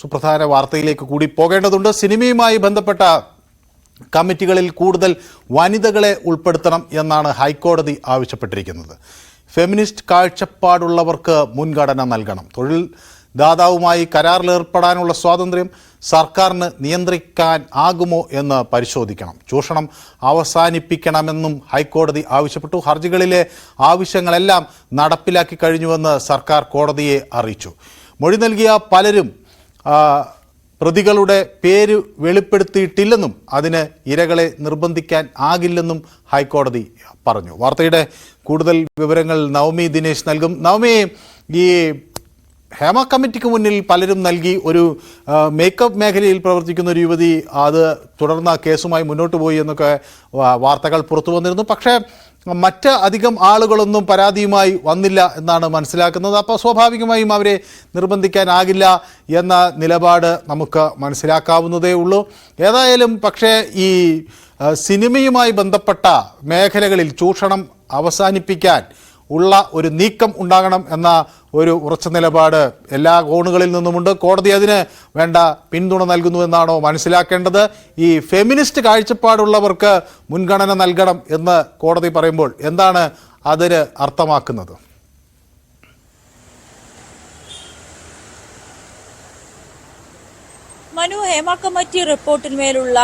സുപ്രധാന വാർത്തയിലേക്ക് കൂടി പോകേണ്ടതുണ്ട്. സിനിമയുമായി ബന്ധപ്പെട്ട കമ്മിറ്റികളിൽ കൂടുതൽ വനിതകളെ ഉൾപ്പെടുത്തണം എന്നാണ് ഹൈക്കോടതി ആവശ്യപ്പെട്ടിരിക്കുന്നത്. ഫെമിനിസ്റ്റ് കാഴ്ചപ്പാടുള്ളവർക്ക് മുൻഗണന നൽകണം. തൊഴിൽ ദാതാവുമായി കരാറിലേർപ്പെടാനുള്ള സ്വാതന്ത്ര്യം സർക്കാരിന് നിയന്ത്രിക്കാൻ ആകുമോ എന്ന് പരിശോധിക്കണം. ചൂഷണം അവസാനിപ്പിക്കണമെന്നും ഹൈക്കോടതി ആവശ്യപ്പെട്ടു. ഹർജികളിലെ ആവശ്യങ്ങളെല്ലാം നടപ്പിലാക്കി കഴിഞ്ഞുവെന്ന് സർക്കാർ കോടതിയെ അറിയിച്ചു. മൊഴി നൽകിയ പലരും പ്രതികളുടെ പേര് വെളിപ്പെടുത്തിയിട്ടില്ലെന്നും അതിന് ഇരകളെ നിർബന്ധിക്കാൻ ആകില്ലെന്നും ഹൈക്കോടതി പറഞ്ഞു. വാർത്തയുടെ കൂടുതൽ വിവരങ്ങൾ നവമി ദിനേശ് നൽകും. നവമി ഈ ഹേമ കമ്മിറ്റിക്ക് മുന്നിൽ പലരും നൽകി ഒരു മേക്കപ്പ് മേഖലയിൽ പ്രവർത്തിക്കുന്ന ഒരു യുവതി അത് തുടർന്ന് കേസുമായി മുന്നോട്ട് പോയി എന്നൊക്കെ വാർത്തകൾ പുറത്തു വന്നിരുന്നു. പക്ഷേ മറ്റ് അധികം ആളുകളൊന്നും പരാതിയുമായി വന്നില്ല എന്നാണ് മനസ്സിലാക്കുന്നത്. അപ്പോൾ സ്വാഭാവികമായും അവരെ നിർബന്ധിക്കാനാകില്ല എന്ന നിലപാട് നമുക്ക് മനസ്സിലാക്കാവുന്നതേ ഉള്ളൂ. ഏതായാലും പക്ഷേ ഈ സിനിമയുമായി ബന്ധപ്പെട്ട മേഖലകളിൽ ചൂഷണം അവസാനിപ്പിക്കാൻ ഉള്ള ഒരു നീക്കം ഉണ്ടാകണം എന്ന ഒരു ഉറച്ച നിലപാട് എല്ലാ കോണുകളിൽ നിന്നുമുണ്ട്. കോടതി അതിന് വേണ്ട പിന്തുണ നൽകുന്നു എന്നാണോ മനസ്സിലാക്കേണ്ടത്? ഈ ഫെമിനിസ്റ്റ് കാഴ്ചപ്പാടുള്ളവർക്ക് മുൻഗണന നൽകണം എന്ന് കോടതി പറയുമ്പോൾ എന്താണ് അതിന് അർത്ഥമാക്കുന്നത്? മനു ഹേമ കമ്മിറ്റി റിപ്പോർട്ടിന്മേലുള്ള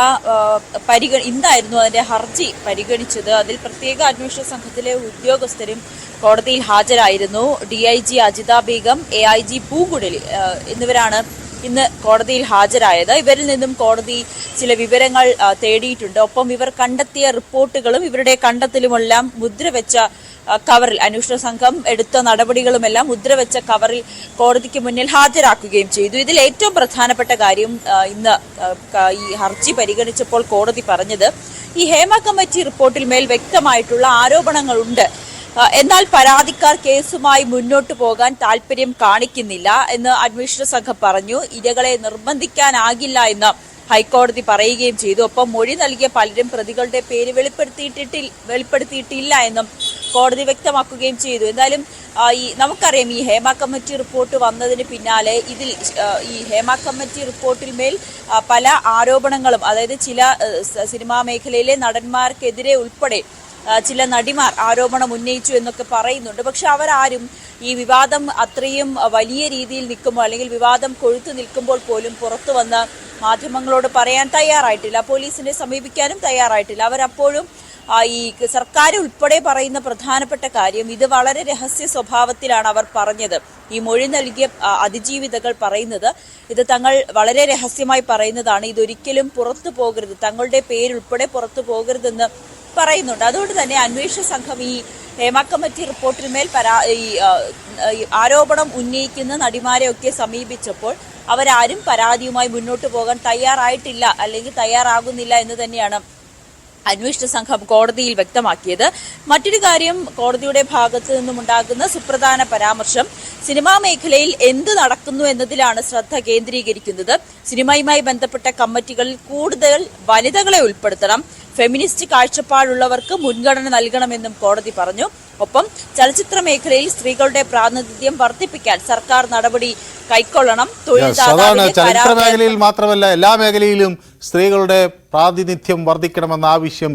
പരിഗ ഇന്നായിരുന്നു അതിന്റെ ഹർജി പരിഗണിച്ചത്. അതിൽ പ്രത്യേക അന്വേഷണ സംഘത്തിലെ ഉദ്യോഗസ്ഥരും കോടതിയിൽ ഹാജരായിരുന്നു. D I G Ajitha Begum A I G Poonguzhali എന്നിവരാണ് ഇന്ന് കോടതിയിൽ ഹാജരായത്. ഇവരിൽ നിന്നും കോടതി ചില വിവരങ്ങൾ തേടിയിട്ടുണ്ട്. ഒപ്പം ഇവർ കണ്ടെത്തിയ റിപ്പോർട്ടുകളും ഇവരുടെ കണ്ടെത്തലുമെല്ലാം മുദ്രവെച്ച കവറിൽ അന്വേഷണ സംഘം എടുത്ത നടപടികളുമെല്ലാം മുദ്രവെച്ച കവറിൽ കോടതിക്ക് മുന്നിൽ ഹാജരാക്കുകയും ചെയ്തു. ഇതിൽ ഏറ്റവും പ്രധാനപ്പെട്ട കാര്യം ഇന്ന് ഈ ഹർജി പരിഗണിച്ചപ്പോൾ കോടതി പറഞ്ഞത് ഈ ഹേമ കമ്മിറ്റി റിപ്പോർട്ടിൽ മേൽ വ്യക്തമായിട്ടുള്ള ആരോപണങ്ങളുണ്ട്. എന്നാൽ പരാതിക്കാർ കേസുമായി മുന്നോട്ടു പോകാൻ താല്പര്യം കാണിക്കുന്നില്ല എന്ന് അന്വേഷണ സംഘം പറഞ്ഞു. ഇരകളെ നിർബന്ധിക്കാനാകില്ല എന്ന് ഹൈക്കോടതി പറയുകയും ചെയ്തു. ഒപ്പം മൊഴി നൽകിയ പലരും പ്രതികളുടെ പേര് വെളിപ്പെടുത്തിയിട്ടിട്ടിൽ വെളിപ്പെടുത്തിയിട്ടില്ല എന്നും കോടതി വ്യക്തമാക്കുകയും ചെയ്തു. എന്തായാലും ഈ നമുക്കറിയാം ഈ ഹേമ കമ്മിറ്റി റിപ്പോർട്ട് വന്നതിന് പിന്നാലെ ഇതിൽ ഈ ഹേമ കമ്മിറ്റി റിപ്പോർട്ടിൽ മേൽ പല ആരോപണങ്ങളും അതായത് ചില സിനിമാ മേഖലയിലെ നടന്മാർക്കെതിരെ ഉൾപ്പെടെ ചില നടിമാർ ആരോപണം ഉന്നയിച്ചു എന്നൊക്കെ പറയുന്നുണ്ട്. പക്ഷെ അവരാരും ഈ വിവാദം അത്രയും വലിയ രീതിയിൽ നിൽക്കുമ്പോൾ അല്ലെങ്കിൽ വിവാദം കൊഴുത്തു നിൽക്കുമ്പോൾ പോലും പുറത്തു വന്ന് മാധ്യമങ്ങളോട് പറയാൻ തയ്യാറായിട്ടില്ല. പോലീസിനെ സമീപിക്കാനും തയ്യാറായിട്ടില്ല. അവരപ്പോഴും ഈ സർക്കാർ ഉൾപ്പെടെ പറയുന്ന പ്രധാനപ്പെട്ട കാര്യം ഇത് വളരെ രഹസ്യ സ്വഭാവത്തിലാണ് അവർ പറഞ്ഞത്. ഈ മൊഴി നൽകിയ അതിജീവിതകൾ പറയുന്നത് ഇത് തങ്ങൾ വളരെ രഹസ്യമായി പറയുന്നതാണ്. ഇതൊരിക്കലും പുറത്തു പോകരുത്. തങ്ങളുടെ പേരുൾപ്പെടെ പുറത്തു പോകരുതെന്ന് പറയുന്നുണ്ട്. അതുകൊണ്ട് തന്നെ അന്വേഷണ സംഘം ഈ ഹേമ കമ്മിറ്റി റിപ്പോർട്ടിന്മേൽ പരാ ഈ ആരോപണം ഉന്നയിക്കുന്ന നടിമാരെയൊക്കെ സമീപിച്ചപ്പോൾ അവരാരും പരാതിയുമായി മുന്നോട്ട് പോകാൻ തയ്യാറായിട്ടില്ല അല്ലെങ്കിൽ തയ്യാറാകുന്നില്ല എന്ന് തന്നെയാണ് അന്വേഷണ സംഘം കോടതിയിൽ വ്യക്തമാക്കിയത്. മറ്റൊരു കാര്യം കോടതിയുടെ ഭാഗത്തു നിന്നുമുണ്ടാകുന്ന സുപ്രധാന പരാമർശം സിനിമാ മേഖലയിൽ എന്ത് നടക്കുന്നു എന്നതിലാണ് ശ്രദ്ധ കേന്ദ്രീകരിക്കുന്നത്. സിനിമയുമായി ബന്ധപ്പെട്ട കമ്മിറ്റികളിൽ കൂടുതൽ വനിതകളെ ഉൾപ്പെടുത്തണം. ഫെമിനിസ്റ്റ് കാഴ്ചപ്പാടുള്ളവർക്ക് മുൻഗണന നൽകണമെന്നും കോടതി പറഞ്ഞു. ഒപ്പം ചലച്ചിത്ര മേഖലയിൽ സ്ത്രീകളുടെ പ്രാതിനിധ്യം വർദ്ധിപ്പിക്കാൻ സർക്കാർ നടപടി കൈക്കൊള്ളണം. അതാണ് ചലച്ചിത്ര മേഖലയിൽ മാത്രമല്ല എല്ലാ മേഖലയിലും സ്ത്രീകളുടെ പ്രാതിനിധ്യം വർദ്ധിക്കണമെന്ന ആവശ്യം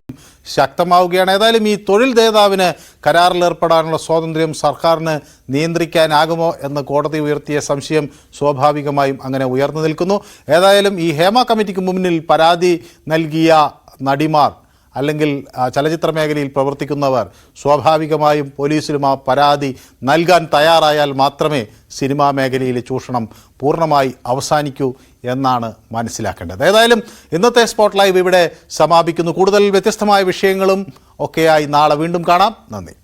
ശക്തമാവുകയാണ്. ഏതായാലും ഈ തൊഴിൽ നേതാവിന് കരാറിൽ ഏർപ്പെടാനുള്ള സ്വാതന്ത്ര്യം സർക്കാരിന് നിയന്ത്രിക്കാനാകുമോ എന്ന് കോടതി ഉയർത്തിയ സംശയം സ്വാഭാവികമായും അങ്ങനെ ഉയർന്നു നിൽക്കുന്നു. ഏതായാലും ഈ ഹേമ കമ്മിറ്റിക്ക് മുന്നിൽ പരാതി നൽകിയ നടിമാർ അല്ലെങ്കിൽ ചലച്ചിത്ര മേഖലയിൽ പ്രവർത്തിക്കുന്നവർ സ്വാഭാവികമായും പോലീസിലും ആ പരാതി നൽകാൻ തയ്യാറായാൽ മാത്രമേ സിനിമാ മേഖലയിലെ ചൂഷണം പൂർണമായി അവസാനിക്കൂ എന്നാണ് മനസ്സിലാക്കേണ്ടത്. ഏതായാലും ഇന്നത്തെ സ്പോട്ട് ലൈവ് ഇവിടെ സമാപിക്കുന്നു. കൂടുതൽ വ്യത്യസ്തമായ വിഷയങ്ങളും ഒക്കെയായി നാളെ വീണ്ടും കാണാം. നന്ദി.